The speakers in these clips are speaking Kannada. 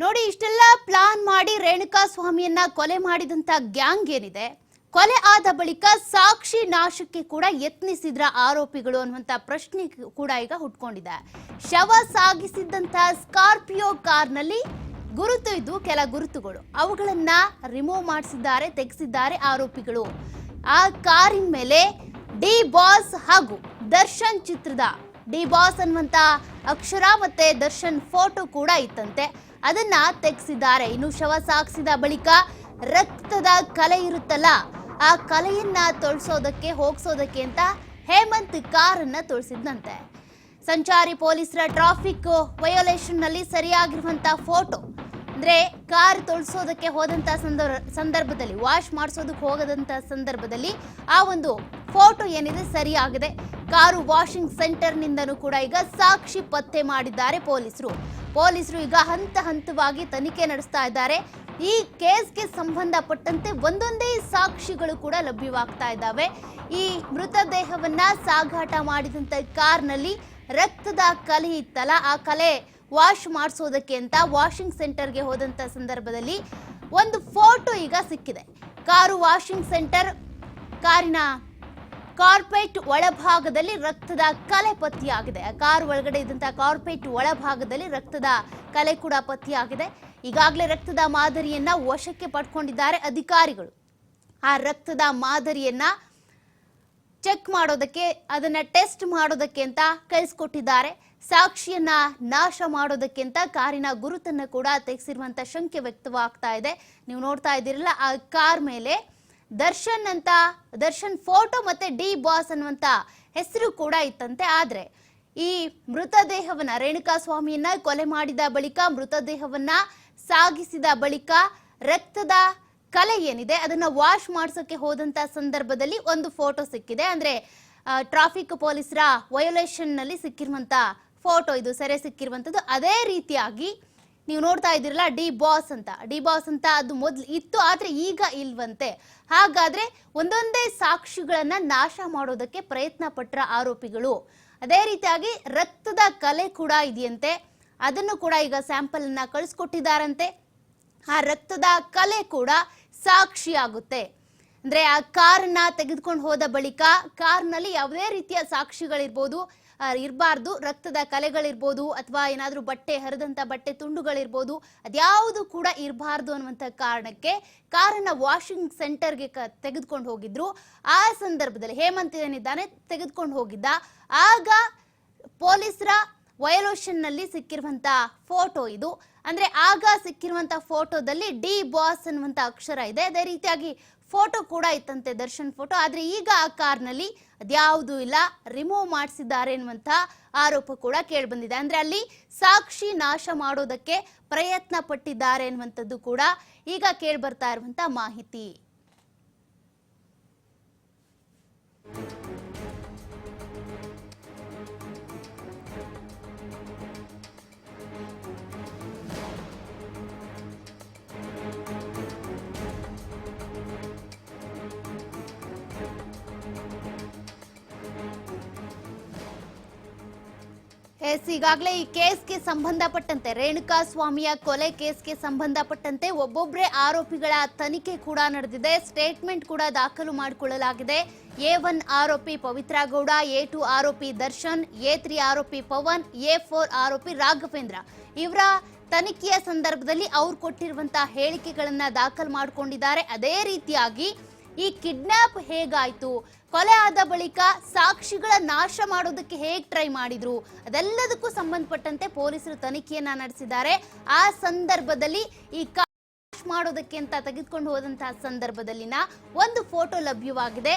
ನೋಡಿ, ಇಷ್ಟೆಲ್ಲ ಪ್ಲಾನ್ ಮಾಡಿ ರೇಣುಕಾ ಸ್ವಾಮಿಯನ್ನ ಕೊಲೆ ಮಾಡಿದಂತ ಗ್ಯಾಂಗ್ ಏನಿದೆ? ಕೊಲೆ ಆದ ಬಳಿಕ ಸಾಕ್ಷಿ ನಾಶಕ್ಕೆ ಕೂಡ ಯತ್ನಿಸಿದ್ರ ಆರೋಪಿಗಳು ಅನ್ನುವಂತ ಪ್ರಶ್ನೆ ಕೂಡ ಈಗ ಹುಟ್ಕೊಂಡಿದೆ. ಶವ ಸಾಗಿಸಿದ್ದಂತ ಸ್ಕಾರ್ಪಿಯೋ ಕಾರ್ನಲ್ಲಿ ಗುರುತು ಇದ್ದು ಕೆಲ ಗುರುತುಗಳು. ಅವುಗಳನ್ನ ರಿಮೂವ್ ಮಾಡಿಸಿದ್ದಾರೆ, ತೆಗೆಸಿದ್ದಾರೆ ಆರೋಪಿಗಳು. ಆ ಕಾರಿನ ಮೇಲೆ ಡಿ ಬಾಸ್ ಹಾಗೂ ದರ್ಶನ್ ಚಿತ್ರದ ಡಿ ಬಾಸ್ ಅನ್ನುವಂತ ಅಕ್ಷರ ಮತ್ತೆ ದರ್ಶನ್ ಫೋಟೋ ಕೂಡ ಇತ್ತಂತೆ. ಅದನ್ನ ತೆಗೆಸಿದ್ದಾರೆ. ಇನ್ನು ಶವ ಸಾಗಿಸಿದ ಬಳಿಕ ರಕ್ತದ ಕಲೆ ಇರುತ್ತಲ್ಲ, ಆ ಕಲೆಯನ್ನ ತೊಳ್ಸೋದಕ್ಕೆ, ಹೋಗ್ಸೋದಕ್ಕೆ ಅಂತ ಹೇಮಂತ್ ಕಾರನ್ನ ತೊಳಿಸಿದ್ದಂತೆ ಸಂಚಾರಿ ಪೊಲೀಸರ ಟ್ರಾಫಿಕ್ ವಯೋಲೇಷನ್ನಲ್ಲಿ ಸರಿಯಾಗಿರುವಂತ ಫೋಟೋ, ಅಂದ್ರೆ ಕಾರ್ ತೊಳ್ಸೋದಕ್ಕೆ ಹೋದಂಥ ಸಂದರ್ಭ ಸಂದರ್ಭದಲ್ಲಿ, ವಾಶ್ ಮಾಡಿಸೋದಕ್ಕೆ ಹೋಗದಂತ ಸಂದರ್ಭದಲ್ಲಿ ಆ ಒಂದು ಫೋಟೋ ಏನಿದೆ ಸರಿಯಾಗಿದೆ. ಕಾರು ವಾಷಿಂಗ್ ಸೆಂಟರ್ ನಿಂದನೂ ಕೂಡ ಈಗ ಸಾಕ್ಷಿ ಪತ್ತೆ ಮಾಡಿದ್ದಾರೆ ಪೊಲೀಸರು. ಪೊಲೀಸರು ಈಗ ಹಂತ ಹಂತವಾಗಿ ತನಿಖೆ ನಡೆಸ್ತಾ ಇದ್ದಾರೆ. ಈ ಕೇಸ್ಗೆ ಸಂಬಂಧಪಟ್ಟಂತೆ ಒಂದೊಂದೇ ಸಾಕ್ಷಿಗಳು ಕೂಡ ಲಭ್ಯವಾಗ್ತಾ ಇದ್ದಾವೆ. ಈ ಮೃತದೇಹವನ್ನ ಸಾಗಾಟ ಮಾಡಿದಂತ ಕಾರ್ನಲ್ಲಿ ರಕ್ತದ ಕಲೆ ಇತ್ತಲ್ಲ, ಆ ಕಲೆ ವಾಶ್ ಮಾಡಿಸೋದಕ್ಕೆ ಅಂತ ವಾಷಿಂಗ್ ಸೆಂಟರ್ಗೆ ಹೋದಂಥ ಸಂದರ್ಭದಲ್ಲಿ ಒಂದು ಫೋಟೋ ಈಗ ಸಿಕ್ಕಿದೆ. ಕಾರು ವಾಷಿಂಗ್ ಸೆಂಟರ್, ಕಾರಿನ ಕಾರ್ಪೆಟ್ ಒಳಭಾಗದಲ್ಲಿ ರಕ್ತದ ಕಲೆ ಪತ್ತೆಯಾಗಿದೆ ಕಾರ್ ಒಳಗಡೆ ಇದ್ದಂತಹ ಕಾರ್ಪೆಟ್ ಒಳಭಾಗದಲ್ಲಿ ರಕ್ತದ ಕಲೆ ಕೂಡ ಪತ್ತೆಯಾಗಿದೆ ಈಗಾಗಲೇ ರಕ್ತದ ಮಾದರಿಯನ್ನ ವಶಕ್ಕೆ ಪಡ್ಕೊಂಡಿದ್ದಾರೆ ಅಧಿಕಾರಿಗಳು. ಆ ರಕ್ತದ ಮಾದರಿಯನ್ನ ಚೆಕ್ ಮಾಡೋದಕ್ಕೆ, ಅದನ್ನ ಟೆಸ್ಟ್ ಮಾಡೋದಕ್ಕೆ ಅಂತ ಕಳಿಸ್ಕೊಟ್ಟಿದ್ದಾರೆ. ಸಾಕ್ಷಿಯನ್ನ ನಾಶ ಮಾಡೋದಕ್ಕೆ ಅಂತ ಕಾರಿನ ಗುರುತನ್ನು ಕೂಡ ತೆಗೆಸಿರುವಂತ ಶಂಕೆ ವ್ಯಕ್ತವಾಗ್ತಾ ಇದೆ. ನೀವು ನೋಡ್ತಾ ಇದ್ದೀರಲ್ಲ, ಆ ಕಾರ್ ಮೇಲೆ ದರ್ಶನ್ ಅಂತ, ದರ್ಶನ್ ಫೋಟೋ ಮತ್ತೆ ಡಿ ಬಾಸ್ ಅನ್ನುವಂತ ಹೆಸರು ಕೂಡ ಇತ್ತಂತೆ. ಆದ್ರೆ ಈ ಮೃತದೇಹವನ್ನ ರೇಣುಕಾ ಸ್ವಾಮಿಯನ್ನ ಕೊಲೆ ಮಾಡಿದ ಬಳಿಕ, ಮೃತದೇಹವನ್ನ ಸಾಗಿಸಿದ ಬಳಿಕ ರಕ್ತದ ಕಲೆ ಏನಿದೆ, ಅದನ್ನ ವಾಶ್ ಮಾಡಿಸೋಕೆ ಹೋದಂತ ಸಂದರ್ಭದಲ್ಲಿ ಒಂದು ಫೋಟೋ ಸಿಕ್ಕಿದೆ. ಅಂದ್ರೆ ಟ್ರಾಫಿಕ್ ಪೊಲೀಸರ ವಯೋಲೇಷನ್ನಲ್ಲಿ ಸಿಕ್ಕಿರುವಂತ ಫೋಟೋ ಇದು, ಸೆರೆ ಸಿಕ್ಕಿರುವಂತದ್ದು. ಅದೇ ರೀತಿಯಾಗಿ ನೀವು ನೋಡ್ತಾ ಇದ್ದೀರಲ್ಲ, ಡಿ ಬಾಸ್ ಅಂತ. ಡಿ ಬಾಸ್ ಅಂತ ಅದು ಮೊದಲು ಇತ್ತು, ಆದರೆ ಈಗ ಇಲ್ವಂತೆ. ಹಾಗಾದರೆ ಒಂದೊಂದೇ ಸಾಕ್ಷಿಗಳನ್ನು ನಾಶ ಮಾಡೋದಕ್ಕೆ ಪ್ರಯತ್ನ ಪಟ್ಟರ ಆರೋಪಿಗಳು. ಅದೇ ರೀತಿಯಾಗಿ ರಕ್ತದ ಕಲೆ ಕೂಡ ಇದೆಯಂತೆ. ಅದನ್ನು ಕೂಡ ಈಗ ಸ್ಯಾಂಪಲನ್ನು ಕಳಿಸ್ಕೊಟ್ಟಿದ್ದಾರಂತೆ. ಆ ರಕ್ತದ ಕಲೆ ಕೂಡ ಸಾಕ್ಷಿಯಾಗುತ್ತೆ. ಅಂದ್ರೆ ಆ ಕಾರನ್ನ ತೆಗೆದುಕೊಂಡು ಹೋದ ಬಳಿಕ ಕಾರ್ನಲ್ಲಿ ಯಾವುದೇ ರೀತಿಯ ಸಾಕ್ಷಿಗಳಿರ್ಬೋದು. ಇರಬಾರ್ದು. ರಕ್ತದ ಕಲೆಗಳಿರ್ಬೋದು ಅಥವಾ ಏನಾದರೂ ಬಟ್ಟೆ ಹರಿದಂಥ ಬಟ್ಟೆ ತುಂಡುಗಳಿರ್ಬೋದು, ಅದ್ಯಾವುದು ಕೂಡ ಇರಬಾರ್ದು ಅನ್ನುವಂಥ ಕಾರಣಕ್ಕೆ ಕಾರನ್ನು ವಾಷಿಂಗ್ ಸೆಂಟರ್ಗೆ ಕ, ತೆಗೆದುಕೊಂಡು ಹೋಗಿದ್ರು. ಆ ಸಂದರ್ಭದಲ್ಲಿ ಹೇಮಂತ್ ಏನಿದ್ದಾನೆ? ತೆಗೆದುಕೊಂಡು ಹೋಗಿದ್ದ. ಆಗ ಪೊಲೀಸರ ವಯಲೋಷನ್ನಲ್ಲಿ ಸಿಕ್ಕಿರುವಂಥ ಫೋಟೋ ಇದು. ಅಂದರೆ ಆಗ ಸಿಕ್ಕಿರುವಂಥ ಫೋಟೋದಲ್ಲಿ ಡಿ ಬಾಸ್ ಅನ್ನುವಂಥ ಅಕ್ಷರ ಇದೆ. ಅದೇ ರೀತಿಯಾಗಿ ಫೋಟೋ ಕೂಡ ಇತ್ತಂತೆ ದರ್ಶನ್ ಫೋಟೋ. ಆದರೆ ಈಗ ಆ ಕಾರ್ನಲ್ಲಿ ಅದ್ಯಾವುದೂ ಇಲ್ಲ ರಿಮೂವ್ ಮಾಡಿಸಿದ್ದಾರೆ ಎನ್ನುವಂತ ಆರೋಪ ಕೂಡ ಕೇಳಿಬಂದಿದೆ. ಅಂದ್ರೆ ಅಲ್ಲಿ ಸಾಕ್ಷಿ ನಾಶ ಮಾಡೋದಕ್ಕೆ ಪ್ರಯತ್ನ ಪಟ್ಟಿದ್ದಾರೆ ಎನ್ನುವಂಥದ್ದು ಕೂಡ ಈಗ ಕೇಳ್ಬರ್ತಾ ಇರುವಂಥ ಮಾಹಿತಿ. ಎಸ್, ಈಗಾಗಲೇ ಈ ಕೇಸ್ಗೆ ಸಂಬಂಧಪಟ್ಟಂತೆ ರೇಣುಕಾ ಸ್ವಾಮಿಯ ಕೊಲೆ ಕೇಸ್ಗೆ ಸಂಬಂಧಪಟ್ಟಂತೆ ಒಬ್ಬೊಬ್ಬರೇ ಆರೋಪಿಗಳ ತನಿಖೆ ಕೂಡ ನಡೆದಿದೆ. ಸ್ಟೇಟ್ಮೆಂಟ್ ಕೂಡ ದಾಖಲು ಮಾಡಿಕೊಳ್ಳಲಾಗಿದೆ. ಎ ಒನ್ ಆರೋಪಿ ಪವಿತ್ರ ಗೌಡ, ಎ ಟು ಆರೋಪಿ ದರ್ಶನ್, ಎ ತ್ರೀ ಆರೋಪಿ ಪವನ್, ಎ ಫೋರ್ ಆರೋಪಿ ರಾಘವೇಂದ್ರ. ಇವರ ತನಿಖೆಯ ಸಂದರ್ಭದಲ್ಲಿ ಅವ್ರು ಕೊಟ್ಟಿರುವಂತಹ ಹೇಳಿಕೆಗಳನ್ನ ದಾಖಲು ಮಾಡಿಕೊಂಡಿದ್ದಾರೆ. ಅದೇ ರೀತಿಯಾಗಿ ಈ ಕಿಡ್ನಾಪ್ ಹೇಗಾಯ್ತು? ಕೊಲೆ ಆದ ಬಳಿಕ ಸಾಕ್ಷಿಗಳ ನಾಶ ಮಾಡೋದಕ್ಕೆ ಹೇಗ್ ಟ್ರೈ ಮಾಡಿದ್ರು? ಅದೆಲ್ಲದಕ್ಕೂ ಸಂಬಂಧಪಟ್ಟಂತೆ ಪೊಲೀಸರು ತನಿಖೆಯನ್ನ ನಡೆಸಿದ್ದಾರೆ. ಆ ಸಂದರ್ಭದಲ್ಲಿ ಈ ಕಾಶ್ ಮಾಡೋದಕ್ಕೆ ಅಂತ ತೆಗೆದುಕೊಂಡು ಹೋದಂತಹ ಸಂದರ್ಭದಲ್ಲಿನ ಒಂದು ಫೋಟೋ ಲಭ್ಯವಾಗಿದೆ.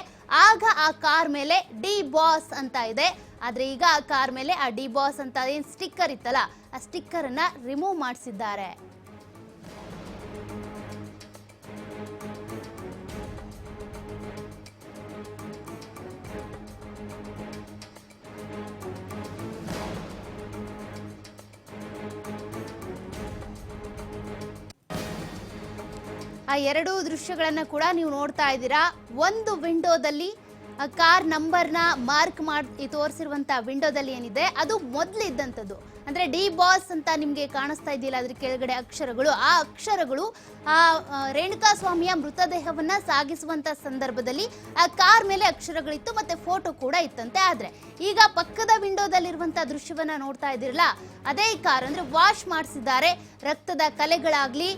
ಆಗ ಆ ಕಾರ್ ಮೇಲೆ ಡಿ ಬಾಸ್ ಅಂತ ಇದೆ. ಆದ್ರೆ ಈಗ ಆ ಕಾರ್ ಮೇಲೆ ಆ ಡಿ ಬಾಸ್ ಅಂತ ಏನ್ ಸ್ಟಿಕ್ಕರ್ ಇತ್ತಲ್ಲ, ಆ ಸ್ಟಿಕ್ಕರ್ ಅನ್ನ ರಿಮೂವ್ ಮಾಡಿಸಿದ್ದಾರೆ. ಆ ಎರಡೂ ದೃಶ್ಯಗಳನ್ನು ಕೂಡ ನೀವು ನೋಡ್ತಾ ಇದ್ದೀರಾ. ಒಂದು ವಿಂಡೋದಲ್ಲಿ ಕಾರ್ ನಂಬರ್ನ ಮಾರ್ಕ್ ಮಾಡಿ ತೋರಿಸಿರುವಂತ ವಿಂಡೋದಲ್ಲಿ ಏನಿದೆ ಅದು ಮೊದಲು ಇದ್ದಂಥದ್ದು ಅಂದ್ರೆ ಡಿ ಬಾಸ್ ಅಂತ ನಿಮಗೆ ಕಾಣಿಸ್ತಾ ಇದೆಯಲ್ಲ ಅದ್ರ ಕೆಳಗಡೆ ಅಕ್ಷರಗಳು ಆ ಅಕ್ಷರಗಳು ಆ ಆ, ರೇಣುಕಾ ಸ್ವಾಮಿಯ ಮೃತದೇಹವನ್ನ ಸಾಗಿಸುವಂತ ಸಂದರ್ಭದಲ್ಲಿ ಆ ಕಾರ್ ಮೇಲೆ ಅಕ್ಷರಗಳಿತ್ತು ಮತ್ತೆ ಫೋಟೋ ಕೂಡ ಇತ್ತಂತೆ ಆದರೆ. ಈಗ ಪಕ್ಕದ ವಿಂಡೋದಲ್ಲಿರುವಂಥ ದೃಶ್ಯವನ್ನ ನೋಡ್ತಾ ಇದ್ದೀರಲ್ಲ ಅದೇ ಕಾರ್ ಅಂದ್ರೆ ವಾಶ್ ಮಾಡಿಸಿದ್ದಾರೆ. ರಕ್ತದ ಕಲೆಗಳಾಗ್ಲಿ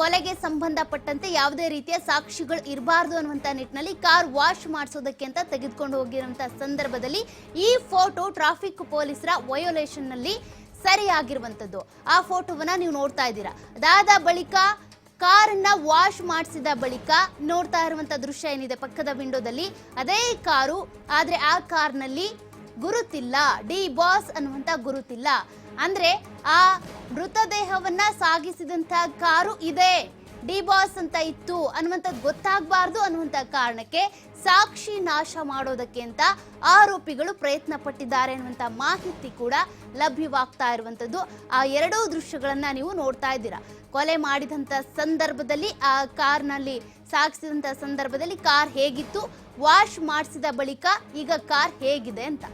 ಕೊಲೆಗೆ ಸಂಬಂಧಪಟ್ಟಂತೆ ಯಾವುದೇ ರೀತಿಯ ಸಾಕ್ಷಿಗಳು ಇರಬಾರ್ದು ಅನ್ನುವಂತ ನಿಟ್ಟಿನಲ್ಲಿ ಕಾರ್ ವಾಶ್ ಮಾಡಿಸೋದಕ್ಕೆ ಅಂತ ತೆಗೆದುಕೊಂಡು ಹೋಗಿರುವಂತಹ ಸಂದರ್ಭದಲ್ಲಿ ಈ ಫೋಟೋ ಟ್ರಾಫಿಕ್ ಪೊಲೀಸರ ವಯೋಲೇಷನ್ನಲ್ಲಿ ಸರಿಯಾಗಿರುವಂತದ್ದು. ಆ ಫೋಟೋವನ್ನ ನೀವು ನೋಡ್ತಾ ಇದ್ದೀರಾ. ಅದಾದ ಬಳಿಕ ಕಾರನ್ನ ವಾಶ್ ಮಾಡಿಸಿದ ಬಳಿಕ ನೋಡ್ತಾ ಇರುವಂಥ ದೃಶ್ಯ ಏನಿದೆ ಪಕ್ಕದ ವಿಂಡೋದಲ್ಲಿ. ಅದೇ ಕಾರು, ಆದರೆ ಆ ಕಾರ್ನಲ್ಲಿ ಗುರುತಿಲ್ಲ. ಡಿ ಬಾಸ್ ಅನ್ನುವಂತ ಗುರುತಿಲ್ಲ. ಅಂದ್ರೆ ಆ ಮೃತದೇಹವನ್ನ ಸಾಗಿಸಿದಂತ ಕಾರು ಇದೆ. ಡಿ ಬಾಸ್ ಅಂತ ಇತ್ತು. ಅನ್ನುವಂಥದ್ದು ಗೊತ್ತಾಗಬಾರ್ದು ಅನ್ನುವಂಥ ಕಾರಣಕ್ಕೆ ಸಾಕ್ಷಿ ನಾಶ ಮಾಡೋದಕ್ಕೆ ಅಂತ ಆರೋಪಿಗಳು ಪ್ರಯತ್ನ ಪಟ್ಟಿದ್ದಾರೆ ಅನ್ನುವಂಥ ಮಾಹಿತಿ ಕೂಡ ಲಭ್ಯವಾಗ್ತಾ ಇರುವಂಥದ್ದು. ಆ ಎರಡೂ ದೃಶ್ಯಗಳನ್ನು ನೀವು ನೋಡ್ತಾ ಇದ್ದೀರಾ. ಕೊಲೆ ಮಾಡಿದಂಥ ಸಂದರ್ಭದಲ್ಲಿ, ಆ ಕಾರ್ನಲ್ಲಿ ಸಾಗಿಸಿದಂಥ ಸಂದರ್ಭದಲ್ಲಿ ಕಾರ್ ಹೇಗಿತ್ತು? ವಾಶ್ ಮಾಡಿಸಿದ ಬಳಿಕ ಈಗ ಕಾರ್ ಹೇಗಿದೆ ಅಂತ.